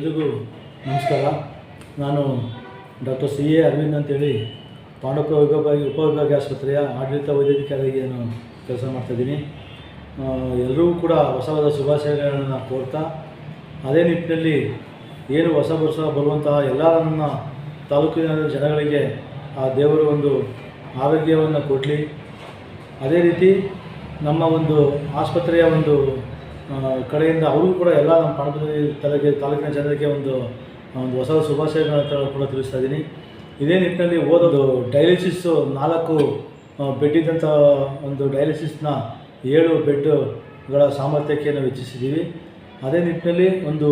ಎಲ್ರಿಗೂ ನಮಸ್ಕಾರ. ನಾನು ಡಾಕ್ಟರ್ ಸಿ ಎ ಅರವಿಂದ್ ಅಂತೇಳಿ ಪಾಂಡವಪುರ ವಿಭಾಗ ಉಪವಿಭಾಗ ಆಸ್ಪತ್ರೆಯ ಆಡಳಿತ ವೈದ್ಯಾಧಿಕಾರಿಯಾಗಿ ನಾನು ಕೆಲಸ ಮಾಡ್ತಾಯಿದ್ದೀನಿ ಎಲ್ಲರೂ ಕೂಡ ಹೊಸ ಹೊಸ ಶುಭಾಶಯಗಳನ್ನು ಕೋರ್ತಾ, ಅದೇ ನಿಟ್ಟಿನಲ್ಲಿ ಏನು ಹೊಸ ವರ್ಷ ಬರುವಂತಹ ಎಲ್ಲ ನನ್ನ ತಾಲೂಕಿನ ಜನಗಳಿಗೆ ಆ ದೇವರು ಒಂದು ಆರೋಗ್ಯವನ್ನು ಕೊಡಲಿ. ಅದೇ ರೀತಿ ನಮ್ಮ ಒಂದು ಆಸ್ಪತ್ರೆಯ ಒಂದು ಕಡೆಯಿಂದ ಅವ್ರಿಗೂ ಕೂಡ ಎಲ್ಲ ನಮ್ಮ ಪಾಂಡವಪುರ ತಲೆಗೆ, ತಾಲೂಕಿನ ಜನರಿಗೆ ಒಂದು ಒಂದು ಹೊಸ ಶುಭಾಶಯಗಳನ್ನು ಕೂಡ ತಿಳಿಸ್ತಾ ಇದ್ದೀನಿ. ಇದೇ ನಿಟ್ಟಿನಲ್ಲಿ ಓದೋದು ಡಯಾಲಿಸಿಸ್ಸು ನಾಲ್ಕು ಬೆಡ್ ಇದ್ದಂಥ ಒಂದು ಡಯಾಲಿಸಿಸ್ನ ಏಳು ಬೆಡ್ಗಳ ಸಾಮರ್ಥ್ಯಕ್ಕೆ ನಾವು ಹೆಚ್ಚಿಸಿದ್ದೀವಿ. ಅದೇ ನಿಟ್ಟಿನಲ್ಲಿ ಒಂದು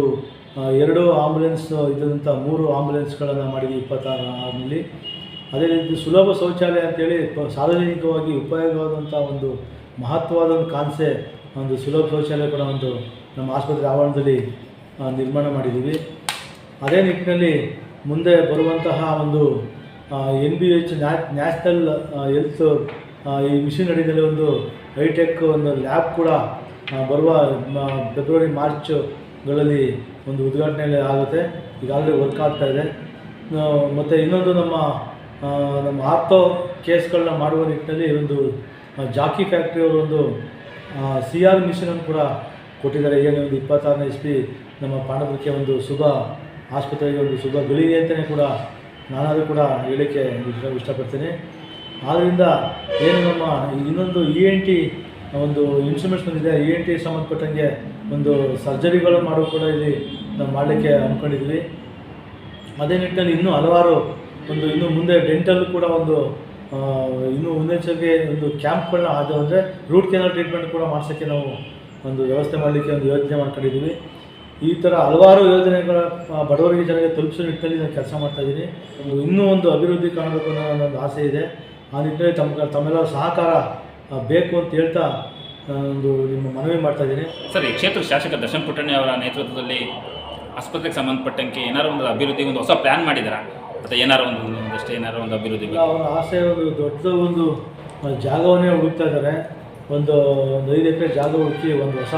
ಎರಡು ಆಂಬುಲೆನ್ಸ್ ಇದ್ದಂಥ ಮೂರು ಆಂಬುಲೆನ್ಸ್ಗಳನ್ನು ಮಾಡಿದ್ವಿ ಇಪ್ಪತ್ತಾರು ಆರಲ್ಲಿ ಅದೇ ರೀತಿ ಸುಲಭ ಶೌಚಾಲಯ ಅಂತೇಳಿ ಸಾರ್ವಜನಿಕವಾಗಿ ಉಪಯೋಗವಾದಂಥ ಒಂದು ಮಹತ್ವವಾದ ಒಂದು ಕಾನ್ಸೆ ಒಂದು ಸುಲಭ ಶೌಚಾಲಯ ಕೂಡ ಒಂದು ನಮ್ಮ ಆಸ್ಪತ್ರೆ ಆವರಣದಲ್ಲಿ ನಿರ್ಮಾಣ ಮಾಡಿದ್ದೀವಿ. ಅದೇ ನಿಟ್ಟಿನಲ್ಲಿ ಮುಂದೆ ಬರುವಂತಹ ಒಂದು N B H national health ಈ ಮಿಷನ್ ಅಡಿಯಲ್ಲಿ ಒಂದು ಹೈಟೆಕ್ ಒಂದು ಲ್ಯಾಬ್ ಕೂಡ ಬರುವ ಫೆಬ್ರವರಿ ಮಾರ್ಚ್ಗಳಲ್ಲಿ ಒಂದು ಉದ್ಘಾಟನೆ ಆಗುತ್ತೆ. ಈಗಾಗಲೇ ವರ್ಕ್ ಆಗ್ತಾ ಇದೆ. ಮತ್ತು ಇನ್ನೊಂದು ನಮ್ಮ ನಮ್ಮ ಆರ್ಥೋ ಕೇಸ್ಗಳನ್ನ ಮಾಡುವ ನಿಟ್ಟಿನಲ್ಲಿ ಒಂದು ಜಾಕಿ ಫ್ಯಾಕ್ಟ್ರಿಯವರು ಒಂದು ಸಿ ಆರ್ ಮಿಷನನ್ನು ಕೂಡ ಕೊಟ್ಟಿದ್ದಾರೆ. ಏನು ಒಂದು ಇಪ್ಪತ್ತಾರನೇ ಇಸ್ವಿ ನಮ್ಮ ಪಾಂಡವಕ್ಕೆ ಒಂದು ಶುಭ ಆಸ್ಪತ್ರೆಗೆ ಒಂದು ಶುಭ ಗಳಿಗೆ ಅಂತಲೇ ಕೂಡ ನಾನಾದರೂ ಕೂಡ ಹೇಳೋಕ್ಕೆ ಇಷ್ಟಪಡ್ತೇನೆ. ಆದ್ದರಿಂದ ಏನು ನಮ್ಮ ಇನ್ನೊಂದು ಇ ಎನ್ ಟಿ ಒಂದು ಇನ್ಸ್ಟ್ರೂಮೆಂಟ್ಸ್ ಬಂದಿದೆ. ಇ ಎನ್ ಟಿ ಸಂಬಂಧಪಟ್ಟಂಗೆ ಒಂದು ಸರ್ಜರಿಗಳು ಮಾಡೋ ಕೂಡ ಇಲ್ಲಿ ನಾವು ಮಾಡಲಿಕ್ಕೆ ಅಂದ್ಕೊಂಡಿದ್ವಿ ಅದೇ ನಿಟ್ಟಿನಲ್ಲಿ ಇನ್ನೂ ಹಲವಾರು ಒಂದು ಇನ್ನು ಮುಂದೆ ಡೆಂಟಲ್ ಕೂಡ ಒಂದು ಇನ್ನೂ ಮುನ್ನೆಚ್ಚರಿಕೆ ಒಂದು ಕ್ಯಾಂಪ್ಗಳನ್ನ ಅದು ಅಂದರೆ ರೂಟ್ ಕೆನಲ್ ಟ್ರೀಟ್ಮೆಂಟ್ ಕೂಡ ಮಾಡಿಸೋಕ್ಕೆ ನಾವು ಒಂದು ವ್ಯವಸ್ಥೆ ಮಾಡಲಿಕ್ಕೆ ಒಂದು ಯೋಜನೆ ಮಾಡ್ಕೊಂಡಿದ್ದೀವಿ. ಈ ಥರ ಹಲವಾರು ಯೋಜನೆಗಳ ಬಡವರಿಗೆ ಜನರಿಗೆ ತಲುಪಿಸೋ ನಿಟ್ಟಿನಲ್ಲಿ ನಾನು ಕೆಲಸ ಮಾಡ್ತಾಯಿದ್ದೀನಿ ಇನ್ನೂ ಒಂದು ಅಭಿವೃದ್ಧಿ ಕಾಣಬೇಕು ಅನ್ನೋ ಒಂದು ಆಸೆ ಇದೆ. ಆ ನಿಟ್ಟಿನಲ್ಲಿ ತಮ್ಮ ತಮ್ಮೆಲ್ಲರ ಸಹಕಾರ ಬೇಕು ಅಂತ ಹೇಳ್ತಾ ಒಂದು ನಿಮ್ಮ ಮನವಿ ಮಾಡ್ತಾಯಿದ್ದೀನಿ ಸರ್, ಈ ಕ್ಷೇತ್ರ ಶಾಸಕ ದರ್ಶನ್ ಪುಟ್ಟಣ್ಣಿ ಅವರ ನೇತೃತ್ವದಲ್ಲಿ ಆಸ್ಪತ್ರೆಗೆ ಸಂಬಂಧಪಟ್ಟಂಗೆ ಏನಾದರೂ ಒಂದು ಅಭಿವೃದ್ಧಿ ಒಂದು ಹೊಸ ಪ್ಲ್ಯಾನ್ ಮಾಡಿದ್ದೀರಾ ಅಥವಾ ಏನಾರ ಒಂದು ಅಷ್ಟೇ ಏನಾರು ಒಂದು ಅಭಿವೃದ್ಧಿ ಈಗ ಅವರ ಆಸೆ ಒಂದು ದೊಡ್ಡ ಒಂದು ಜಾಗವನ್ನೇ ಹುಡುಕ್ತಾ ಇದ್ದಾರೆ ಒಂದು ಒಂದು ಐದು ಎಕರೆ ಜಾಗ ಹುಡುಕಿ ಒಂದು ಹೊಸ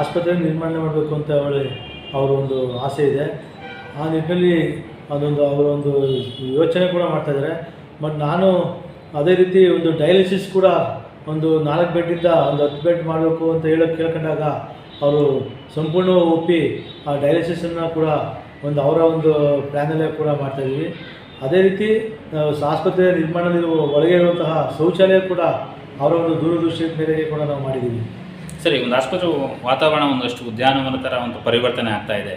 ಆಸ್ಪತ್ರೆ ನಿರ್ಮಾಣ ಮಾಡಬೇಕು ಅಂತ ಹೇಳಿ ಅವರ ಒಂದು ಆಸೆ ಇದೆ. ಆ ನಿಟ್ಟಿನಲ್ಲಿ ಅದೊಂದು, ಅವರ ಒಂದು ಯೋಚನೆ ಕೂಡ ಮಾಡ್ತಾ ಇದ್ದಾರೆ ಬಟ್ ನಾನು ಅದೇ ರೀತಿ ಒಂದು ಡಯಾಲಿಸಿಸ್ ಕೂಡ ಒಂದು ನಾಲ್ಕು ಬೆಡ್ಡಿಂದ ಒಂದು ಹತ್ತು ಬೆಡ್ ಮಾಡಬೇಕು ಅಂತ ಹೇಳೋಕ್ಕೆ ಕೇಳ್ಕೊಂಡಾಗ ಅವರು ಸಂಪೂರ್ಣ ಒಪ್ಪಿ ಆ ಡಯಾಲಿಸಿಸನ್ನು ಕೂಡ ಒಂದು ಅವರ ಒಂದು ಪ್ಲ್ಯಾನಲ್ಲೇ ಕೂಡ ಮಾಡ್ತಾಯಿದ್ದೀವಿ ಅದೇ ರೀತಿ ಆಸ್ಪತ್ರೆ ನಿರ್ಮಾಣದಲ್ಲಿ ಒಳಗೆ ಇರುವಂತಹ ಶೌಚಾಲಯ ಕೂಡ ಅವರ ಒಂದು ದೂರದೃಷ್ಟಿ ಮೇರೆಗೆ ಕೂಡ ನಾವು ಮಾಡಿದ್ದೀವಿ. ಸರಿ ಒಂದು ಆಸ್ಪತ್ರೆ ವಾತಾವರಣ ಒಂದಷ್ಟು ಉದ್ಯಾನವನ ಥರ ಒಂದು ಪರಿವರ್ತನೆ ಆಗ್ತಾ ಇದೆ.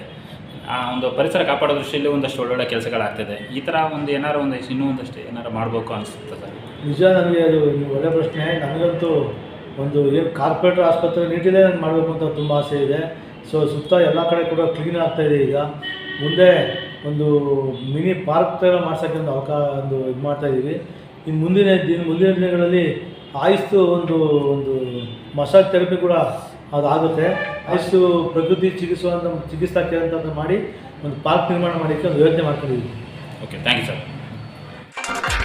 ಆ ಒಂದು ಪರಿಸರ ಕಾಪಾಡೋ ದೃಷ್ಟಿಯಲ್ಲಿ ಒಂದಷ್ಟು ಒಳ್ಳೊಳ್ಳೆ ಕೆಲಸಗಳಾಗ್ತಿದೆ. ಈ ಥರ ಒಂದು ಏನಾರು ಒಂದು ಇನ್ನೂ ಒಂದಷ್ಟು ಏನಾರು ಮಾಡಬೇಕು ಅನಿಸುತ್ತೆ ಸರ್? ನಿಜ ನನಗೆ ಅದು ಒಳ್ಳೆ ಪ್ರಶ್ನೆ. ನನಗಂತೂ ಒಂದು ಏನು ಕಾರ್ಪೊರೇಟ್ ಆಸ್ಪತ್ರೆ ನೀಟಿದೆ ನಾನು ಮಾಡಬೇಕು ಅಂತ ತುಂಬ ಆಸೆ ಇದೆ. ಸೊ ಸುತ್ತ ಎಲ್ಲ ಕಡೆ ಕೂಡ ಕ್ಲೀನ್ ಆಗ್ತಾ ಇದೆ ಈಗ. ಮುಂದೆ ಒಂದು ಮಿನಿ ಪಾರ್ಕ್ ಥರ ಮಾಡ್ಸೋಕ್ಕೆ ಒಂದು ಅವಕಾಶ, ಒಂದು ಇದು ಮಾಡ್ತಾ ಇದ್ದೀವಿ ಇನ್ನು ಮುಂದಿನ ದಿನ, ಮುಂದಿನ ದಿನಗಳಲ್ಲಿ ಆಯುಸ್ತು ಒಂದು ಒಂದು ಮಸಾಜ್ ಥೆರಪಿ ಕೂಡ ಅದಾಗುತ್ತೆ ಆಯುಸ್ತು ಪ್ರಕೃತಿ ಚಿಕಿತ್ಸೆ ಅಂತ ಚಿಕಿತ್ಸಾ ಕೇಂದ್ರ ಮಾಡಿ ಒಂದು ಪಾರ್ಕ್ ನಿರ್ಮಾಣ ಮಾಡಿಕ್ಕೆ ಒಂದು ಯೋಚನೆ ಮಾಡ್ಕೊಂಡಿದ್ದೀವಿ ಓಕೆ ಥ್ಯಾಂಕ್ ಯು ಸರ್